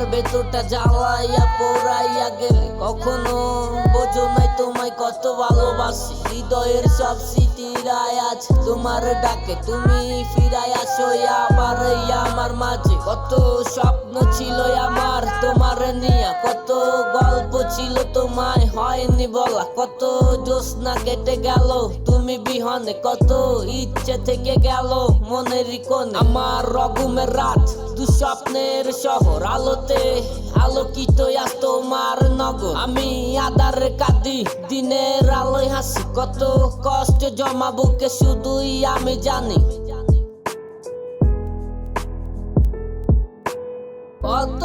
আমার ভেতরটা জ্বালাইয়া পোড়াইয়া গেলে কখনো বোঝো নাই তোমায় কত ভালোবাসি। হৃদয়ের সব স্মৃতিরাই আছে তোমার ডাকে, তুমি ফিরাই আসো, আবার গল্প ছিল তোমায় হয়নি বলা, কত জ্যোৎস্না কেটে গেল, তুমি বিহনে কত ইচ্ছে থেকে গেল, মনের কোণে আমার রগুমের রাত, দুঃস্বপ্নের শহর আলোতে আলোকিত তোমার নগর। আমি আদার কাঁদি, দিনের আলোয় হাসি, কত কষ্ট জমা বুকে শুধুই আমি জানি। কত